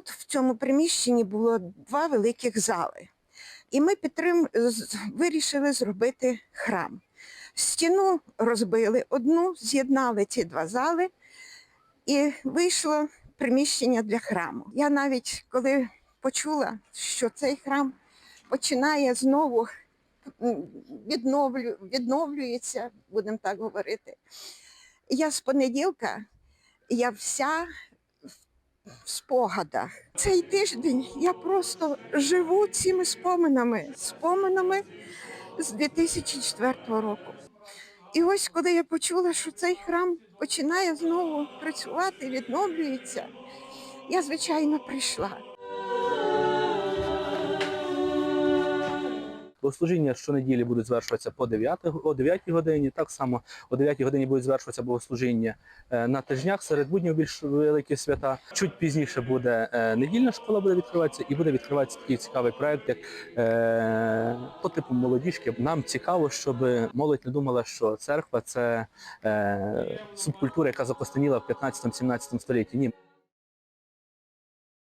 цьому приміщенні було два великих зали. І ми підтрим... вирішили зробити храм. Стіну розбили одну, з'єднали ці два зали, і вийшло приміщення для храму. Я навіть коли почула, що цей храм починає знову відновлю... відновлюється, будемо так говорити. Я з понеділка, я вся спогадах. Цей тиждень я просто живу цими споминами, споминами з 2004 року. І ось коли я почула, що цей храм починає знову працювати, відновлюється, я, звичайно, прийшла. Богослужіння щонеділі будуть звершуватися по 9, о 9 годині. Так само о 9 годині будуть звершуватися богослужіння е, на тижнях серед буднів більш великі свята. Чуть пізніше буде е, недільна школа, буде відкриватися, і буде відкриватися такий цікавий проект, як е, по типу молодіжки. Нам цікаво, щоб молодь не думала, що церква це е, субкультура, яка закостеніла в 15-17 столітті. Ні.